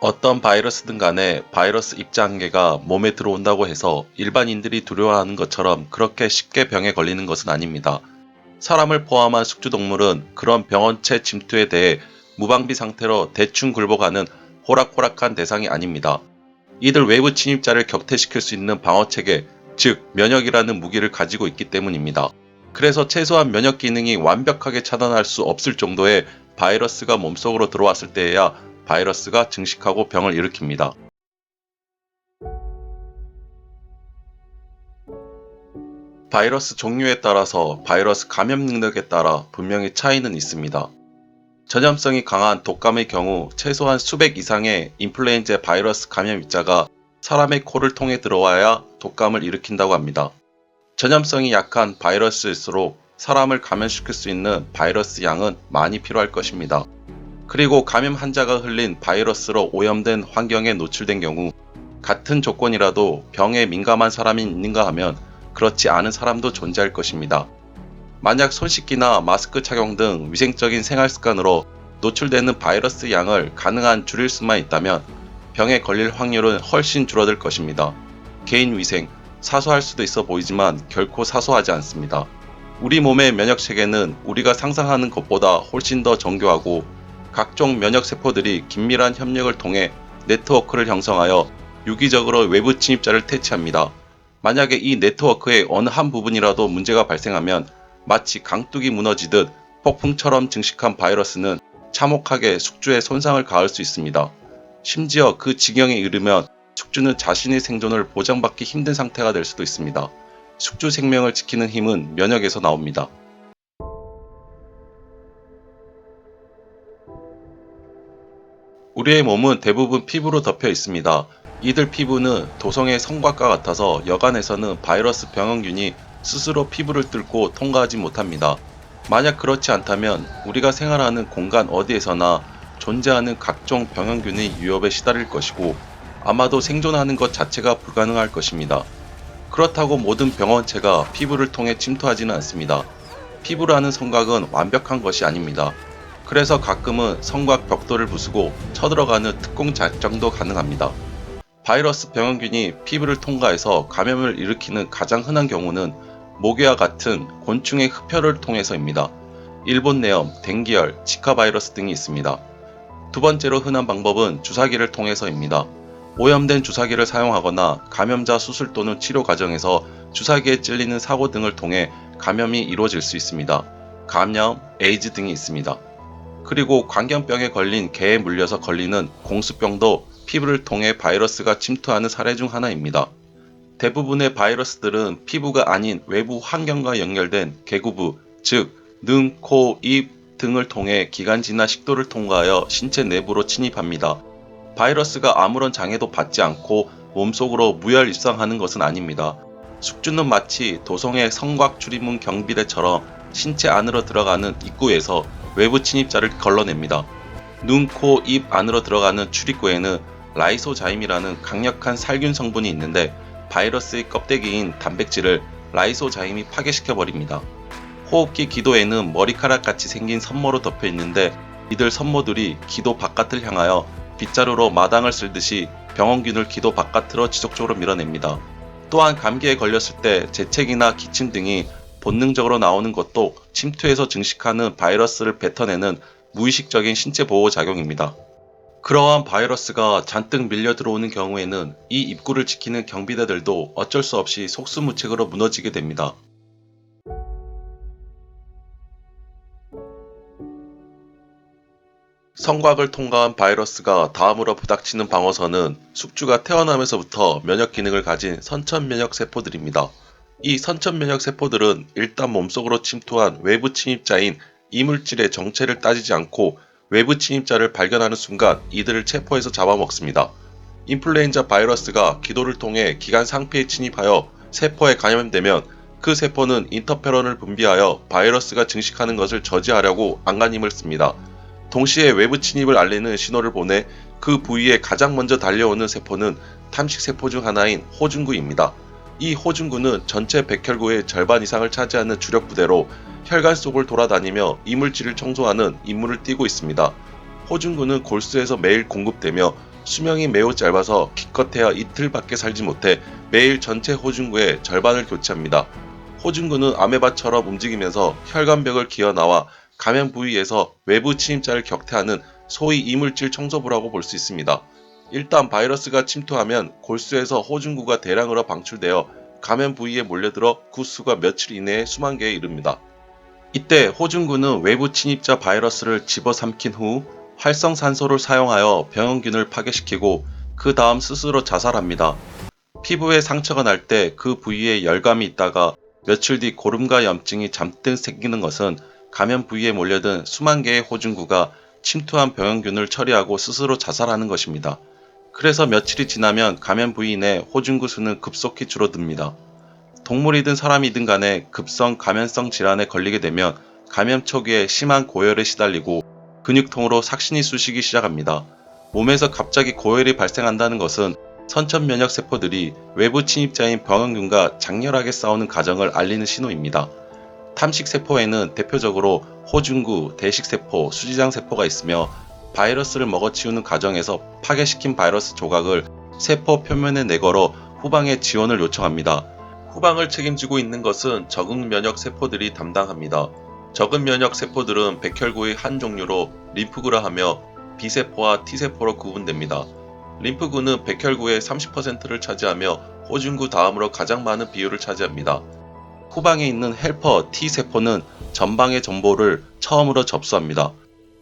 어떤 바이러스든 간에 바이러스 입자 한계가 몸에 들어온다고 해서 일반인들이 두려워하는 것처럼 그렇게 쉽게 병에 걸리는 것은 아닙니다. 사람을 포함한 숙주동물은 그런 병원체 침투에 대해 무방비 상태로 대충 굴복하는 호락호락한 대상이 아닙니다. 이들 외부 침입자를 격퇴시킬 수 있는 방어체계, 즉 면역이라는 무기를 가지고 있기 때문입니다. 그래서 최소한 면역 기능이 완벽하게 차단할 수 없을 정도의 바이러스가 몸속으로 들어왔을 때에야 바이러스가 증식하고 병을 일으킵니다. 바이러스 종류에 따라서 바이러스 감염 능력에 따라 분명히 차이는 있습니다. 전염성이 강한 독감의 경우 최소한 수백 이상의 인플루엔자 바이러스 감염 입자가 사람의 코를 통해 들어와야 독감을 일으킨다고 합니다. 전염성이 약한 바이러스일수록 사람을 감염시킬 수 있는 바이러스 양은 많이 필요할 것입니다. 그리고 감염 환자가 흘린 바이러스로 오염된 환경에 노출된 경우 같은 조건이라도 병에 민감한 사람이 있는가 하면 그렇지 않은 사람도 존재할 것입니다. 만약 손 씻기나 마스크 착용 등 위생적인 생활 습관으로 노출되는 바이러스 양을 가능한 줄일 수만 있다면 병에 걸릴 확률은 훨씬 줄어들 것입니다. 개인 위생, 사소할 수도 있어 보이지만 결코 사소하지 않습니다. 우리 몸의 면역 체계는 우리가 상상하는 것보다 훨씬 더 정교하고 각종 면역 세포들이 긴밀한 협력을 통해 네트워크를 형성하여 유기적으로 외부 침입자를 퇴치합니다. 만약에 이 네트워크의 어느 한 부분이라도 문제가 발생하면 마치 강둑이 무너지듯 폭풍처럼 증식한 바이러스는 참혹하게 숙주에 손상을 가할 수 있습니다. 심지어 그 지경에 이르면 숙주는 자신의 생존을 보장받기 힘든 상태가 될 수도 있습니다. 숙주 생명을 지키는 힘은 면역에서 나옵니다. 우리의 몸은 대부분 피부로 덮여 있습니다. 이들 피부는 도성의 성곽과 같아서 여간에서는 바이러스 병원균이 스스로 피부를 뚫고 통과하지 못합니다. 만약 그렇지 않다면 우리가 생활하는 공간 어디에서나 존재하는 각종 병원균의 위협에 시달릴 것이고 아마도 생존하는 것 자체가 불가능할 것입니다. 그렇다고 모든 병원체가 피부를 통해 침투하지는 않습니다. 피부라는 성곽은 완벽한 것이 아닙니다. 그래서 가끔은 성곽 벽돌을 부수고 쳐들어가는 특공 작전도 가능합니다. 바이러스 병원균이 피부를 통과해서 감염을 일으키는 가장 흔한 경우는 모기와 같은 곤충의 흡혈을 통해서입니다. 일본 내염, 댕기열, 지카 바이러스 등이 있습니다. 두 번째로 흔한 방법은 주사기를 통해서입니다. 오염된 주사기를 사용하거나 감염자 수술 또는 치료 과정에서 주사기에 찔리는 사고 등을 통해 감염이 이루어질 수 있습니다. 감염, 에이즈 등이 있습니다. 그리고 광견병에 걸린 개에 물려서 걸리는 공수병도 피부를 통해 바이러스가 침투하는 사례 중 하나입니다. 대부분의 바이러스들은 피부가 아닌 외부 환경과 연결된 개구부, 즉 능, 코, 입 등을 통해 기관지나 식도를 통과하여 신체 내부로 침입합니다. 바이러스가 아무런 장애도 받지 않고 몸속으로 무혈 입상하는 것은 아닙니다. 숙주는 마치 도성의 성곽 출입문 경비대처럼 신체 안으로 들어가는 입구에서 외부 침입자를 걸러냅니다. 눈, 코, 입 안으로 들어가는 출입구에는 라이소자임이라는 강력한 살균 성분이 있는데 바이러스의 껍데기인 단백질을 라이소자임이 파괴시켜 버립니다. 호흡기 기도에는 머리카락 같이 생긴 선모로 덮여 있는데 이들 선모들이 기도 바깥을 향하여 빗자루로 마당을 쓸듯이 병원균을 기도 바깥으로 지속적으로 밀어냅니다. 또한 감기에 걸렸을 때 재채기나 기침 등이 본능적으로 나오는 것도 침투해서 증식하는 바이러스를 뱉어내는 무의식적인 신체 보호 작용입니다. 그러한 바이러스가 잔뜩 밀려 들어오는 경우에는 이 입구를 지키는 경비대들도 어쩔 수 없이 속수무책으로 무너지게 됩니다. 성곽을 통과한 바이러스가 다음으로 부닥치는 방어선은 숙주가 태어나면서부터 면역 기능을 가진 선천 면역 세포들입니다. 이 선천면역 세포들은 일단 몸속으로 침투한 외부 침입자인 이물질의 정체를 따지지 않고 외부 침입자를 발견하는 순간 이들을 체포해서 잡아먹습니다. 인플루엔자 바이러스가 기도를 통해 기관 상피에 침입하여 세포에 감염되면 그 세포는 인터페론을 분비하여 바이러스가 증식하는 것을 저지하려고 안간힘을 씁니다. 동시에 외부 침입을 알리는 신호를 보내 그 부위에 가장 먼저 달려오는 세포는 탐식 세포 중 하나인 호중구입니다. 이 호중구는 전체 백혈구의 절반 이상을 차지하는 주력 부대로 혈관 속을 돌아다니며 이물질을 청소하는 임무를 띠고 있습니다. 호중구는 골수에서 매일 공급되며 수명이 매우 짧아서 기껏해야 이틀밖에 살지 못해 매일 전체 호중구의 절반을 교체합니다. 호중구는 아메바처럼 움직이면서 혈관벽을 기어 나와 감염 부위에서 외부 침입자를 격퇴하는 소위 이물질 청소부라고 볼 수 있습니다. 일단 바이러스가 침투하면 골수에서 호중구가 대량으로 방출되어 감염 부위에 몰려들어 그 수가 며칠 이내에 수만 개에 이릅니다. 이때 호중구는 외부 침입자 바이러스를 집어삼킨 후 활성산소를 사용하여 병원균을 파괴시키고 그 다음 스스로 자살합니다. 피부에 상처가 날 때 그 부위에 열감이 있다가 며칠 뒤 고름과 염증이 잠든 생기는 것은 감염 부위에 몰려든 수만 개의 호중구가 침투한 병원균을 처리하고 스스로 자살하는 것입니다. 그래서 며칠이 지나면 감염 부위 내 호중구 수는 급속히 줄어듭니다. 동물이든 사람이든 간에 급성 감염성 질환에 걸리게 되면 감염 초기에 심한 고열에 시달리고 근육통으로 삭신이 쑤시기 시작합니다. 몸에서 갑자기 고열이 발생한다는 것은 선천 면역 세포들이 외부 침입자인 병원균과 장렬하게 싸우는 과정을 알리는 신호입니다. 탐식 세포에는 대표적으로 호중구, 대식세포, 수지장 세포가 있으며 바이러스를 먹어치우는 과정에서 파괴시킨 바이러스 조각을 세포 표면에 내걸어 후방에 지원을 요청합니다. 후방을 책임지고 있는 것은 적응 면역 세포들이 담당합니다. 적응 면역 세포들은 백혈구의 한 종류로 림프구라 하며 B세포와 T세포로 구분됩니다. 림프구는 백혈구의 30%를 차지하며 호중구 다음으로 가장 많은 비율을 차지합니다. 후방에 있는 헬퍼 T세포는 전방의 정보를 처음으로 접수합니다.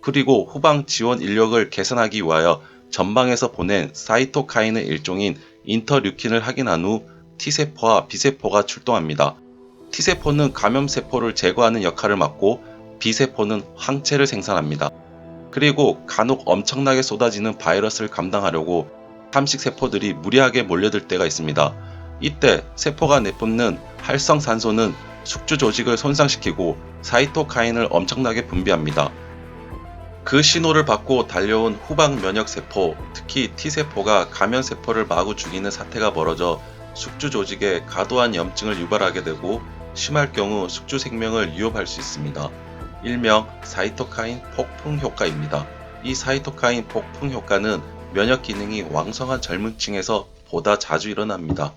그리고 후방 지원 인력을 개선하기 위하여 전방에서 보낸 사이토카인의 일종인 인터류킨을 확인한 후 T세포와 B세포가 출동합니다. T세포는 감염세포를 제거하는 역할을 맡고 B세포는 항체를 생산합니다. 그리고 간혹 엄청나게 쏟아지는 바이러스를 감당하려고 탐식세포들이 무리하게 몰려들 때가 있습니다. 이때 세포가 내뿜는 활성산소는 숙주 조직을 손상시키고 사이토카인을 엄청나게 분비합니다. 그 신호를 받고 달려온 후방 면역세포, 특히 T세포가 감염세포를 마구 죽이는 사태가 벌어져 숙주 조직에 과도한 염증을 유발하게 되고 심할 경우 숙주 생명을 위협할 수 있습니다. 일명 사이토카인 폭풍 효과입니다. 이 사이토카인 폭풍 효과는 면역 기능이 왕성한 젊은 층에서 보다 자주 일어납니다.